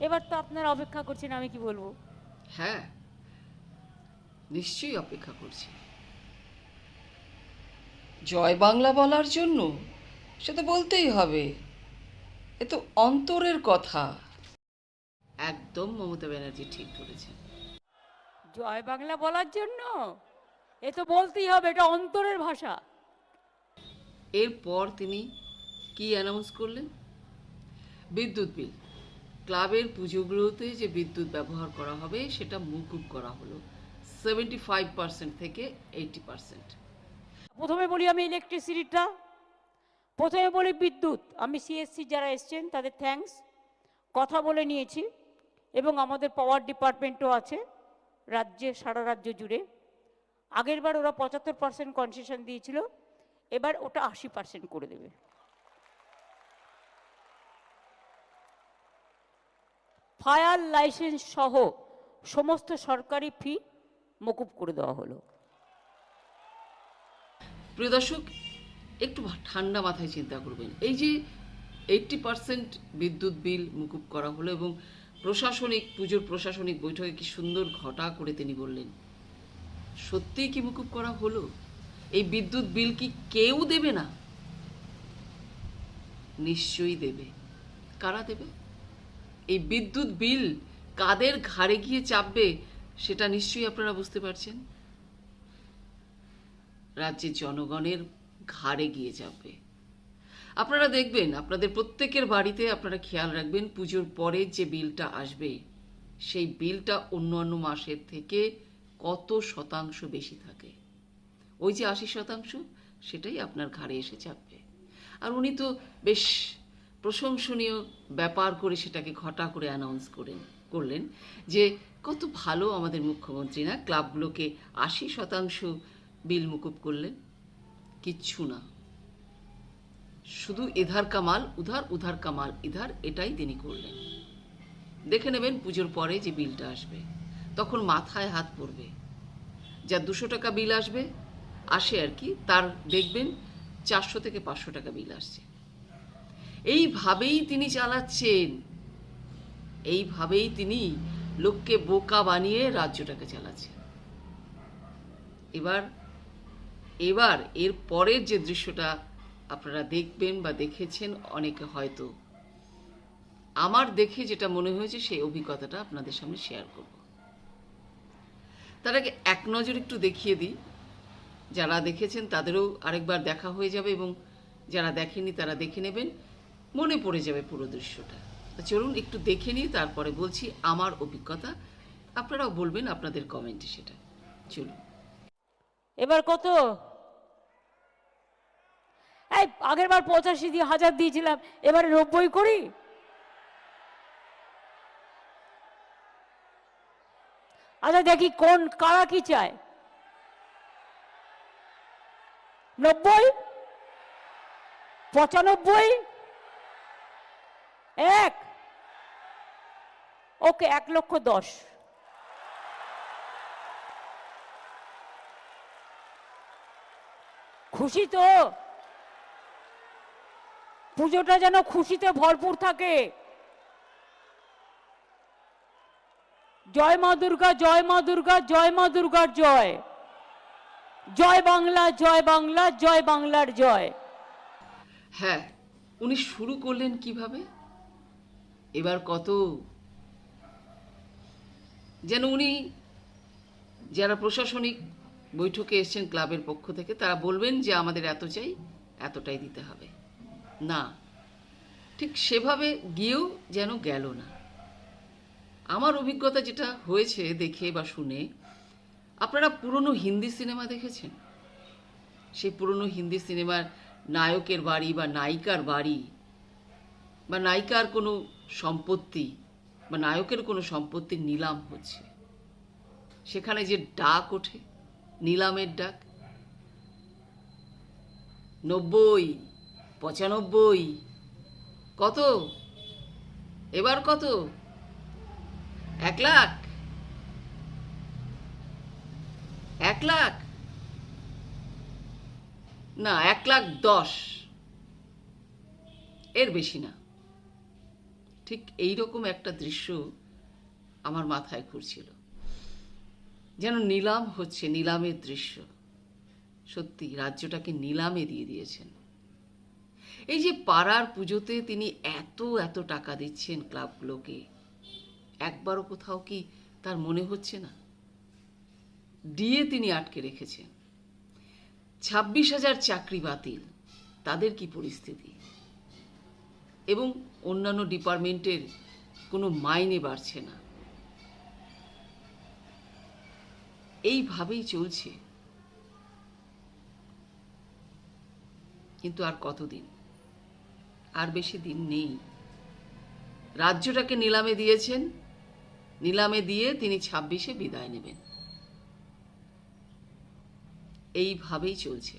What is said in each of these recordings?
এবার তো আপনারা অপেক্ষা করছেন আমি কি বলব? হ্যাঁ নিশ্চয়ই অপেক্ষা করছি। জয় বাংলা বলার জন্য সে তো বলতেই হবে এ তো অন্তরের কথা। একদম মমতা ব্যানার্জি ঠিক ধরেছেন জয় বাংলা বলার জন্য? এ তো বলতেই হবে এটা অন্তরের ভাষা। এরপর তিনি কি অ্যানাউন্স করলেন? বিদ্যুৎ বিল। ক্লাবের পুজোগুলোতে যে বিদ্যুৎ ব্যবহার করা হবে, সেটা মকুব করা হলো। সেভেন্টি ফাইভ পার্সেন্ট থেকে এইটি পার্সেন্ট প্রথমে বলি আমি ইলেকট্রিসিটিটা প্রথমে বলি বিদ্যুৎ। আমি সিএসসি যারা এসছেন, তাদের থ্যাঙ্কস কথা বলে নিয়েছি, এবং আমাদের পাওয়ার ডিপার্টমেন্টও আছে, রাজ্যে, সারা রাজ্য জুড়ে। আগেরবার ওরা পঁচাত্তর পার্সেন্ট কনসেশন দিয়েছিল, এবার ওটা আশি পার্সেন্ট করে দেবে। ফায়ার লাইসেন্স সহ সমস্ত সরকারি ফি মকুব করে দেওয়া হলো। প্রিয় দর্শক, একটু ঠান্ডা মাথায় চিন্তা করবেন। এই যে এইটটি পার্সেন্ট বিদ্যুৎ বিল মুকুব করা হলো এবং প্রশাসনিক, পুজোর প্রশাসনিক বৈঠকে কি সুন্দর ঘটা করে তিনি বললেন, সত্যিই কি মুকুব করা হলো? এই বিদ্যুৎ বিল কি কেউ দেবে না? নিশ্চয়ই দেবে। কারা দেবে? এই বিদ্যুৎ বিল কাদের ঘাড়ে গিয়ে চাপবে সেটা নিশ্চয়ই আপনারা বুঝতে পারছেন? রাজ্যের জনগণের ঘাড়ে গিয়ে যাবে আপনারা দেখবেন, আপনাদের প্রত্যেকের বাড়িতে আপনারা খেয়াল রাখবেন, পুজোর পরে যে বিলটা আসবে, সেই বিলটা অন্য অন্য মাসের থেকে কত শতাংশ বেশি থাকে? ওই যে আশি শতাংশ, সেটাই আপনার ঘাড়ে এসে চাপবে। আর উনি তো বেশ প্রশংসনীয় ব্যাপার করে সেটাকে ঘটা করে অ্যানাউন্স করেন, করলেন যে কত ভালো আমাদের মুখ্যমন্ত্রী না ক্লাবগুলোকে আশি শতাংশ বিল মুকুব করলেন। কিচ্ছু না। শুধু এধার কামাল, উধার উধার কামাল ইধার এটাই তিনি করলেন। দেখে নেবেন পুজোর পরে যে বিলটা আসবে। তখন মাথায় হাত পড়বে। যা দুশো টাকা বিল আসবে, আসে আর কি। তার দেখবেন চারশো থেকে পাঁচশো টাকা বিল আসছে। এইভাবেই তিনি চালাচ্ছেন। এইভাবেই তিনি লোককে বোকা বানিয়ে রাজ্যটাকে চালাচ্ছেন। এবার এবার এর পরের যে দৃশ্যটা আপনারা দেখবেন বা দেখেছেন, অনেকে হয়তো আমার দেখে যেটা মনে হয়েছে, সেই অভিজ্ঞতাটা আপনাদের সামনে শেয়ার করব। তার আগে এক নজর একটু দেখিয়ে দিই। যারা দেখেছেন, তাদেরও আরেকবার দেখা হয়ে যাবে এবং যারা দেখেনি তারা দেখে নেবেন। মনে পড়ে যাবে পুরো দৃশ্যটা। চলুন একটু দেখে নিই, তারপরে বলছি আমার অভিজ্ঞতা। আপনারাও বলবেন আপনাদের কমেন্টে সেটা। চলুন। এবার কত? এই, আগের বার পঁচাশি দিয়ে হাজার দিয়েছিলাম, এবারে নব্বই করি? আচ্ছা দেখি কোন, কারা কি চায়? নব্বই? পঁচানব্বই? এক। ওকে, এক লক্ষ দশ। খুশি তো? পুজোটা যেন খুশিতে ভরপুর থাকে। জয় মা দুর্গা, জয় মা দুর্গা, জয় মা দুর্গার জয়। জয় বাংলা জয় বাংলা, জয় বাংলার জয়। হ্যাঁ উনি শুরু করলেন কীভাবে? এবার কত? যেন উনি যারা প্রশাসনিক বৈঠকে এসছেন ক্লাবের পক্ষ থেকে, তারা বলবেন যে আমাদের এত চাই, এতটাই দিতে হবে। না, ঠিক সেভাবে গিয়েও যেন গেল না। আমার অভিজ্ঞতা যেটা হয়েছে দেখে বা শুনে, আপনারা পুরনো হিন্দি সিনেমা দেখেছেন? সেই পুরনো হিন্দি সিনেমার নায়কের বাড়ি বা নায়িকার বাড়ি বা নায়িকার কোনো সম্পত্তি বা নায়কের কোনো সম্পত্তি নিলাম হচ্ছে। সেখানে যে ডাক ওঠে, নিলামের ডাক। নব্বই, পঁচানব্বই, কত? এবার কত? এক লাখ? এক লাখ? না, এক লাখ দশ। এর বেশি না। ঠিক এই রকম একটা দৃশ্য আমার মাথায় ঘুরছিল। যেন নিলাম হচ্ছে নিলামের দৃশ্য। সত্যি, রাজ্যটাকে নিলামে দিয়ে দিয়েছেন। এই যে পাড়ার পুজোতে তিনি এত এত টাকা দিচ্ছেন ক্লাবগুলোকে, একবারও কোথাও কি তার মনে হচ্ছে না? ডিএ তিনি আটকে রেখেছেন। ছাব্বিশ হাজার চাকরি বাতিল, তাদের কি পরিস্থিতি? এবং অন্যান্য ডিপার্টমেন্টের কোনো মাইনে বাড়ছে না। এইভাবেই চলছে। কিন্তু আর কতদিন? আর বেশি দিন নেই। রাজ্যটাকে নিলামে দিয়েছেন। নিলামে দিয়ে তিনি ছাব্বিশে বিদায় নেবেন। এইভাবেই চলছে।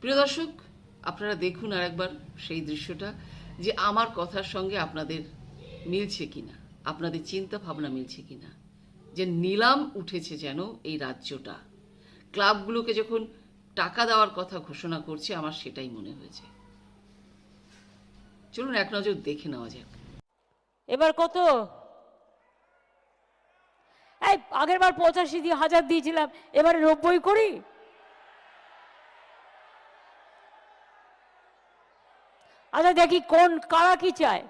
প্রিয় দর্শক, আপনারা দেখুন আর একবার সেই দৃশ্যটা। যে আমার কথার সঙ্গে আপনাদের মিলছে কিনা? আপনাদের চিন্তা ভাবনা মিলছে কিনা? যে নিলাম উঠেছে যেন এই রাজ্যটা। ক্লাবগুলোকে যখন টাকা দেওয়ার কথা ঘোষণা করছে, আমার সেটাই মনে হয়েছে। চলুন, এক নজর দেখে নেওয়া যাক। এবার কত? এই, আগের বার পঁচাশি দিয়ে হাজার দিয়েছিলাম, এবারে নব্বই করি? আচ্ছা দেখি কোন, কারা কি চায়?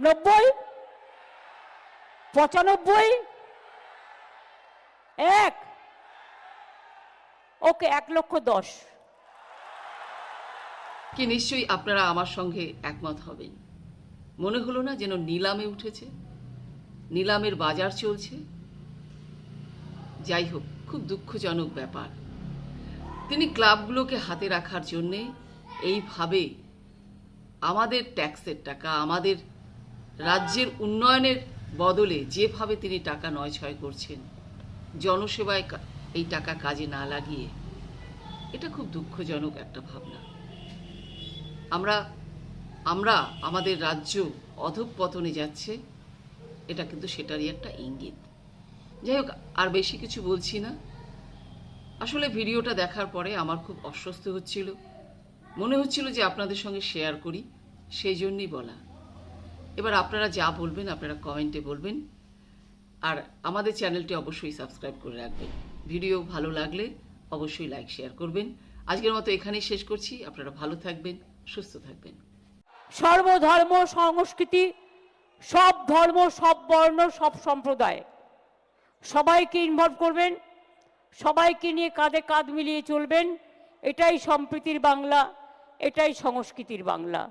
নব্বই? পঁচানব্বই? এক? ওকে, এক লক্ষ দশ। কি, নিশ্চয়ই আপনারা আমার সঙ্গে একমত হবেন। মনে হলো না যেন নিলামে উঠেছে। নিলামের বাজার চলছে। যাই হোক, খুব দুঃখজনক ব্যাপার। তিনি ক্লাবগুলোকে হাতে রাখার জন্যে এইভাবে আমাদের ট্যাক্সের টাকা, আমাদের রাজ্যের উন্নয়নের বদলে যেভাবে তিনি টাকা নয় ছয় করছেন, জনসেবায় এই টাকা কাজে না লাগিয়ে, এটা খুব দুঃখজনক একটা ভাবনা। আমরা আমরা, আমাদের রাজ্য অধঃপতনে যাচ্ছে, এটা কিন্তু সেটারই একটা ইঙ্গিত। যাই হোক, আর বেশি কিছু বলছি না। আসলে ভিডিওটা দেখার পরে আমার খুব অস্বস্তি হচ্ছিল। মনে হচ্ছিল যে আপনাদের সঙ্গে শেয়ার করি, সেই জন্যই বলা। এবার আপনারা যা বলবেন, আপনারা কমেন্টে বলবেন। আর আমাদের চ্যানেলটি অবশ্যই সাবস্ক্রাইব করে রাখবেন। ভিডিও ভালো লাগলে অবশ্যই লাইক শেয়ার করবেন। আজকের মতো এখানেই শেষ করছি। আপনারা ভালো থাকবেন, সুস্থ থাকবেন। সর্বধর্ম সংস্কৃতি, সব ধর্ম, সব বর্ণ, সব সম্প্রদায়, সবাইকে ইনভলভ করবেন। সবাইকে নিয়ে কাঁধে কাঁধ মিলিয়ে চলবেন। এটাই সম্প্রীতির বাংলা এটাই সংস্কৃতির বাংলা।